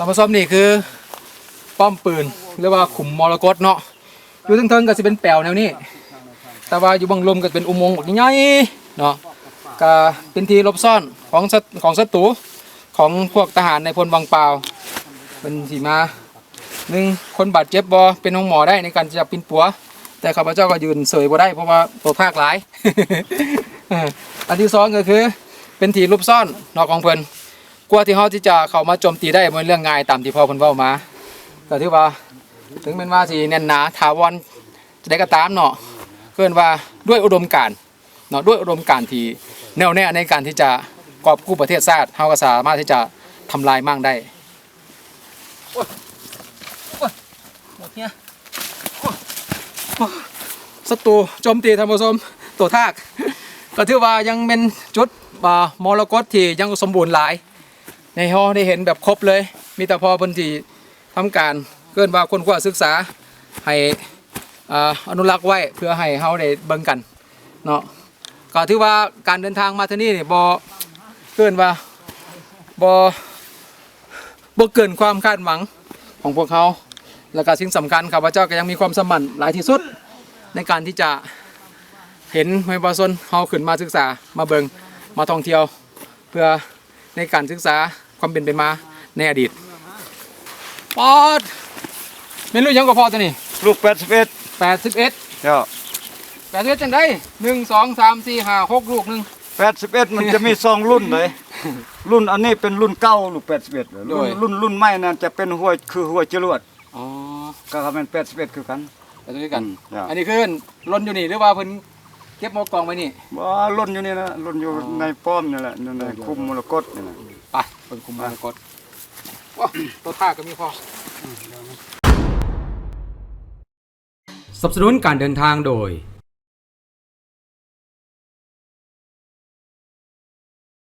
ตามผสมนี่คือ ป้อมปืนหรือว่าขุมมรกตเนาะอยู่เทิงๆก็จะเป็นแปลวแนวนี้ แต่ว่าอยู่บางลมก็เป็นอุโมงค์แบบใหญ่เนาะก็เป็นที่ลบซ่อนของของศัตรูของพวกทหารในพลบางเปล่าเป็นสีมาหนึ่งคนบาดเจ็บบอเป็นห้องหมอได้ในการจะปินปัว แต่ข้าพเจ้าก็ยืนเสยบ่ได้เพราะว่าตัวภาคหลายอันที่สองก็คือเป็นที่ลบซ่อนนอกของเพิ่น กลัวที่เขาที่จะเข้ามาโจมตีได้มันเรื่องง่ายตามที่พ่อเพิ่นเว้ามาก็ถือว่าถึงแม้นว่าสิแน่นหนาถาวรจะได้ก็ตามเนาะเพื่อนว่าด้วยอุดมการเนาะด้วยอุดมการที่แน่วแน่ในการที่จะกอบกู้ประเทศชาติเฮาก็สามารถที่จะทำลายมั่งได้โอ้ยโอ้ยหมดเนี่ยศัตรูโจมตีท่านผู้ชมตัวทากก็ถือว่ายังเป็นจุดอ่ามรกตที่ยังสมบูรณ์หลาย ในฮอได้เห็นแบบครบเลย มีแต่พอเพิ่นที่ทำการเกินว่าคนกว่าศึกษาให้อาอนุรักษ์ไว้เพื่อให้เฮาได้เบิ่งกันเนาะก็ถือว่าการเดินทางมาที่นี่นี่บ่เกินว่าบ่บ่เกินความคาดหวังของพวกเขาแล้วก็สิ่งสำคัญข้าพระเจ้าก็ยังมีความสมั่นหลายที่สุดในการที่จะเห็นไม่บ่ซนเฮาขึ้นมาศึกษามาเบิงมาท่องเที่ยว เพื่อในการศึกษา ความเป็นไปมาในอดีตปอดไม่รู้ยังก็พอตัวนี้ลูกแปดสิบเอ็ดแปดสิบเอ็ดเจ้าแปดสิบเอ็ดจังได้หนึ่งสองสามสี่ห้าหกลูกหนึ่งแปดสิบเอ็ดมันจะมีสองรุ่นเลยรุ่นอันนี้เป็นรุ่นเก้าลูกแปดสิบเอ็ดรุ่นรุ่นรุ่นใหม่นั่นจะเป็นหัวคือหัวจรวดอ๋อก็เขาเป็นแปดสิบเอ็ดคือกันไปด้วยกันอืมจ้ะอันนี้คือล้นอยู่นี่หรือว่าเพิ่นเก็บหมอกองไว้นี่ว่ารุ่นอยู่นี่นะรุ่นอยู่ในป้อมนี่แหละอยู่ในคุมมรกตนี่แหละ ไปเพิ่นคุมมากดว้าวตัวท่าก็มีพอสนับสนุนการเดินทางโดย